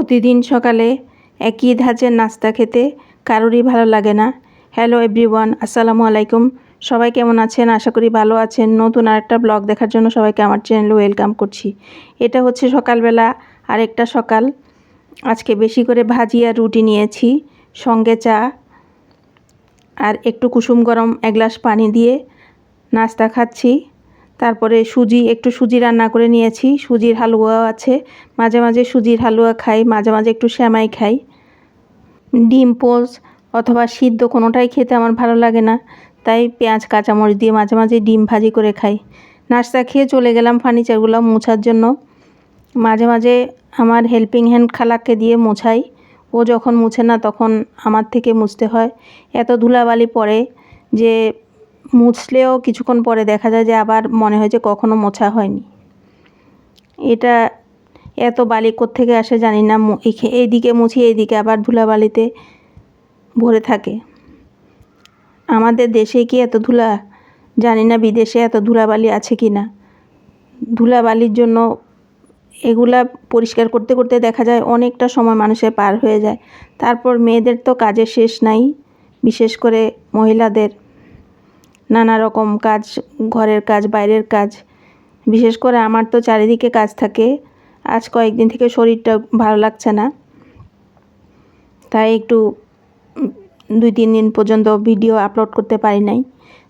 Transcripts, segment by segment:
প্রতিদিন সকালে একই ধাঁচের নাস্তা খেতে কারোরই ভালো লাগে না। হ্যালো এভরিওয়ান আসসালামু আলাইকুম। সবাই কেমন আছেন? আশা করি ভালো আছেন। নতুন আরেকটা ব্লগ দেখার জন্য সবাইকে আমার চ্যানেলে ওয়েলকাম করছি। এটা হচ্ছে সকালবেলা আরেকটা সকাল। আজকে বেশি করে ভাজি আর রুটি নিয়েছি, সঙ্গে চা আর একটু কুসুম গরম এক গ্লাস পানি দিয়ে নাস্তা খাচ্ছি। তারপরে সুজি, একটু সুজি রান্না করে নিয়েছি। সুজির হালুয়াও আছে। মাঝে মাঝে সুজির হালুয়া খাই, মাঝে মাঝে একটু শ্যামাই খাই। ডিম, পোচ অথবা সিদ্ধ কোনোটাই খেতে আমার ভালো লাগে না। তাই পেঁয়াজ, কাঁচামরিচ দিয়ে মাঝে মাঝে ডিম ভাজি করে খাই। নাস্তা খেয়ে চলে গেলাম ফার্নিচারগুলো মোছার জন্য। মাঝে মাঝে আমার হেল্পিং হ্যান্ড খালাকে দিয়ে মোছাই। ও যখন মুছে না তখন আমার থেকে মুছতে হয়। এত ধুলাবালি পড়ে যে মুছলেও কিছুক্ষণ পরে দেখা যায় যে আবার মনে হয় যে কখনো মোছা হয়নি। এটা এত বালি থেকে আসে জানি না এইদিকে মুছি, এইদিকে আবার ধুলাবালিতে ভরে থাকে। আমাদের দেশে কি এত ধুলা? জানি না বিদেশে এত ধুলাবালি আছে কি না। ধুলাবালির জন্য এগুলা পরিষ্কার করতে করতে দেখা যায় অনেকটা সময় মানুষের পার হয়ে যায়। তারপর মেয়েদের তো কাজের শেষ নাই, বিশেষ করে মহিলাদের। নানা রকম কাজ, ঘরের কাজ, বাইরের কাজ। বিশেষ করে আমার তো চারিদিকে কাজ থাকে। আজ কয়েকদিন থেকে শরীরটা ভালো লাগছে না। তাই একটু দুই, তিন দিন পর্যন্ত ভিডিও আপলোড করতে পারি নাই।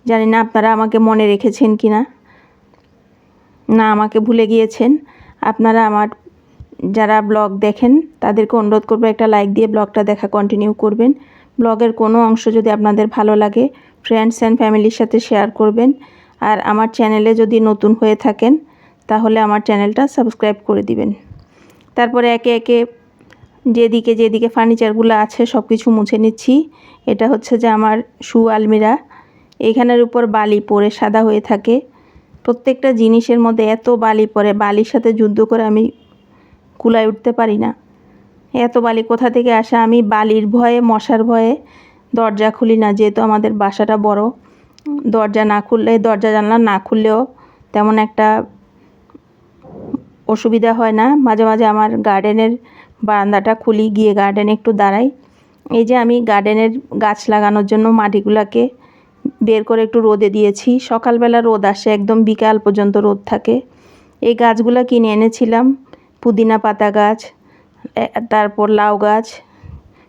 জানি না আপনারা আমাকে মনে রেখেছেন কি না না আমাকে ভুলে গিয়েছেন। আপনারা আমার, যারা ব্লগ দেখেন, তাদেরকে অনুরোধ করব একটা লাইক দিয়ে ব্লগটা দেখা কন্টিনিউ করবেন। ব্লগের কোনো অংশ যদি আপনাদের ভালো লাগে ফ্রেন্ডস অ্যান্ড ফ্যামিলির সাথে শেয়ার করবেন। আর আমার চ্যানেলে যদি নতুন হয়ে থাকেন, তাহলে আমার চ্যানেলটা সাবস্ক্রাইব করে দিবেন। তারপরে একে একে যেদিকে যেদিকে ফার্নিচারগুলো আছে সব কিছু মুছে নিচ্ছি। এটা হচ্ছে যে আমার শু আলমিরা এখানের উপর বালি পরে সাদা হয়ে থাকে। প্রত্যেকটা জিনিসের মধ্যে এত বালি পড়ে বালির সাথে যুদ্ধ করে আমি কুলায় উঠতে পারি না। এত বালি কোথা থেকে আসে? আমি বালির ভয়ে, মশার ভয়ে দরজা খুলি না, যেহেতু আমাদের বাসাটা বড়। দরজা না খুললে, দরজা জানলা না খুললেও তেমন একটা অসুবিধা হয় না। মাঝে মাঝে আমার গার্ডেনের বারান্দাটা খুলি, গিয়ে গার্ডেনে একটু দাঁড়াই। এই যে আমি গার্ডেনের গাছ লাগানোর জন্য মাটিগুলোকে বের করে একটু রোদে দিয়েছি। সকালবেলা রোদ আসে, একদম বিকাল পর্যন্ত রোদ থাকে। এই গাছগুলো কিনে এনেছিলাম, পুদিনা পাতা গাছ তারপর লাউ গাছ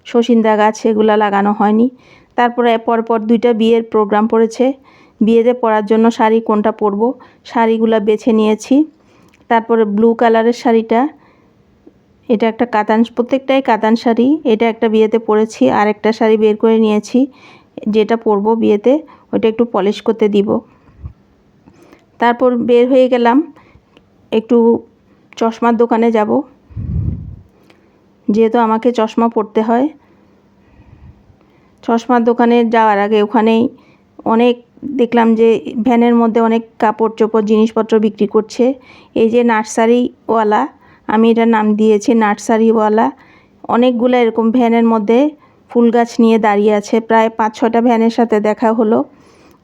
শসিন্দা গাছ এগুলো লাগানো হয়নি। তারপরে পরপর দুইটা বিয়ের প্রোগ্রাম পড়েছে। বিয়েতে পরার জন্য শাড়ি কোনটা পরবো? শাড়িগুলো বেছে নিয়েছি। তারপরে ব্লু কালারের শাড়িটা। এটা একটা কাতান, প্রত্যেকটাই কাতান শাড়ি। এটা একটা বিয়েতে পরেছি আর একটা শাড়ি বের করে নিয়েছি। যেটা পরবো বিয়েতে ওটা একটু পলিশ করতে দিব। তারপর বের হয়ে গেলাম। একটু চশমার দোকানে যাব। যেহেতু আমাকে চশমা পরতে হয়। চশমার দোকানে যাওয়ার আগে ওখানেই অনেক দেখলাম যে ভ্যানের মধ্যে অনেক কাপড় চোপড় জিনিসপত্র বিক্রি করছে। এই যে নার্সারিওয়ালা, আমি এটার নাম দিয়েছি, নার্সারিওয়ালা। অনেকগুলো এরকম ভ্যানের মধ্যে ফুল গাছ নিয়ে দাঁড়িয়ে আছে। প্রায় পাঁচ ছটা ভ্যানের সাথে দেখা হলো।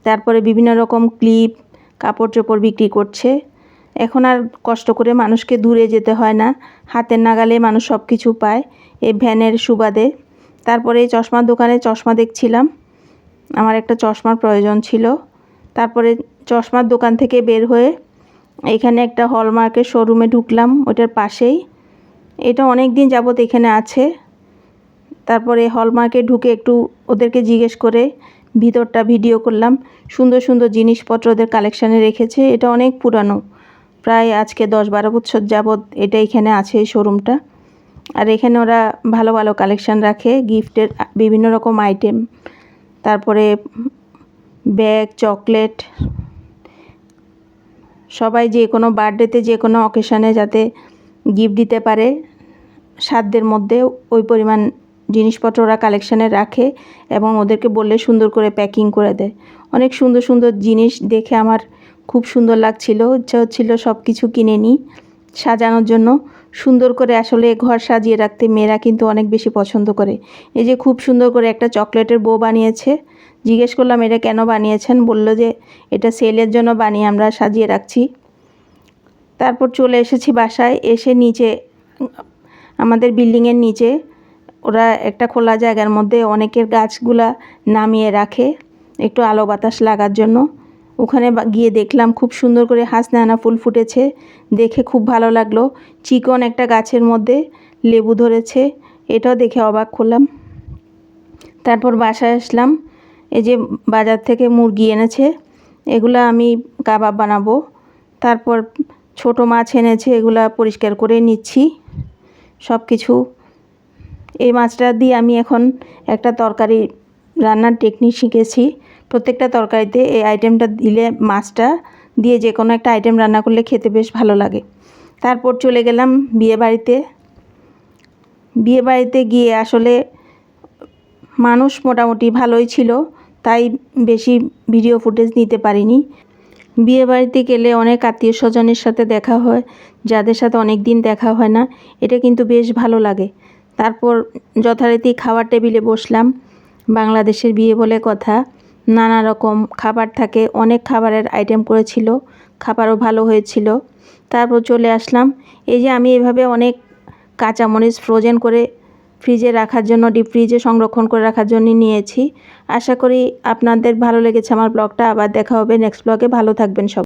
তারপরে বিভিন্ন রকম ক্লিপ কাপড় চোপড় বিক্রি করছে। এখন আর কষ্ট করে মানুষকে দূরে যেতে হয় না। হাতের নাগালে মানুষ সব কিছু পায়। এই ভ্যানের সুবাদে। তারপরে এই চশমার দোকানে চশমা দেখছিলাম। আমার একটা চশমার প্রয়োজন ছিল। তারপরে চশমার দোকান থেকে বের হয়ে এখানে একটা হলমার্কের শোরুমে ঢুকলাম, ওটার পাশেই। এটা অনেক দিন যাবত এখানে আছে। তারপরে হলমার্কে ঢুকে একটু ওদেরকে জিজ্ঞেস করে ভিতরটা ভিডিও করলাম। সুন্দর সুন্দর জিনিসপত্র ওদের কালেকশানে রেখেছে। এটা অনেক পুরানো। প্রায় আজকে দশ বারো বছর যাবত এটা এখানে আছে এই শোরুমটা আর এখানে ওরা ভালো ভালো কালেকশান রাখে গিফটের বিভিন্ন রকম আইটেম তারপরে ব্যাগ চকলেট সবাই যে কোনো বার্থডেতে যে কোনো অকেশানে যাতে গিফট দিতে পারে, সাধ্যের মধ্যে ওই পরিমাণ জিনিসপত্র ওরা কালেকশানে রাখে এবং ওদেরকে বললে সুন্দর করে প্যাকিং করে দেয়। অনেক সুন্দর সুন্দর জিনিস দেখে আমার খুব সুন্দর লাগছিল, ইচ্ছা হচ্ছিল সব কিছু কিনে নিই সাজানোর জন্য। সুন্দর করে আসলে ঘর সাজিয়ে রাখতে মেয়েরা কিন্তু অনেক বেশি পছন্দ করে। এই যে খুব সুন্দর করে একটা চকলেটের বউ বানিয়েছে। জিজ্ঞেস করলাম, এটা কেন বানিয়েছেন? বলল যে, এটা সেলের জন্য বানিয়ে আমরা সাজিয়ে রাখছি। তারপর চলে এসেছি বাসায়, এসে নিচে, আমাদের বিল্ডিংয়ের নিচে, ওরা একটা খোলা জায়গার মধ্যে অনেকের গাছগুলা নামিয়ে রাখে, একটু আলো বাতাস লাগার জন্য। ওখানে গিয়ে দেখলাম খুব সুন্দর করে হাসনাহানা ফুল ফুটেছে। দেখে খুব ভালো লাগল। চিকন একটা গাছের মধ্যে লেবু ধরেছে। এটাও দেখে অবাক হলাম তারপর বাসায় আসলাম। এই যে বাজার থেকে মুরগি এনেছে, এগুলা আমি কাবাব বানাবো। তারপর ছোট মাছ এনেছে, এগুলা পরিষ্কার করে নিচ্ছি। সব কিছু এই মাছটা দিয়ে আমি এখন একটা তরকারি রান্নার টেকনিক শিখেছি। প্রত্যেকটা তরকারিতে এই আইটেমটা দিলে মাছটা দিয়ে যে কোনো একটা আইটেম রান্না করলে খেতে বেশ ভালো লাগে। তারপর চলে গেলাম বিয়ে বাড়িতে। বিয়ে বাড়িতে গিয়ে আসলে মানুষ মোটামুটি ভালোই ছিল, তাই বেশি ভিডিও ফুটেজ নিতে পারিনি। বিয়ে বাড়িতে গেলে অনেক আত্মীয় স্বজনের সাথে দেখা হয়, যাদের সাথে অনেক দিন দেখা হয় না, এটা কিন্তু বেশ ভালো লাগে। তারপর যথারীতি খাওয়ার টেবিলে বসলাম, বাংলাদেশের বিয়ে বলে কথা। নানা রকম খাবার থাকে, অনেক খাবারের আইটেম করেছিল খাবারও ভালো হয়েছিল। তারপর চলে আসলাম। এই যে আমি এভাবে অনেক কাঁচামরিচ ফ্রোজেন করে ফ্রিজে রাখার জন্য ডিপ ফ্রিজে সংরক্ষণ করে রাখার জন্য নিয়েছি। আশা করি আপনাদের ভালো লেগেছে আমার ব্লগটা আবার দেখা হবে নেক্সট ব্লগে ভালো থাকবেন সব।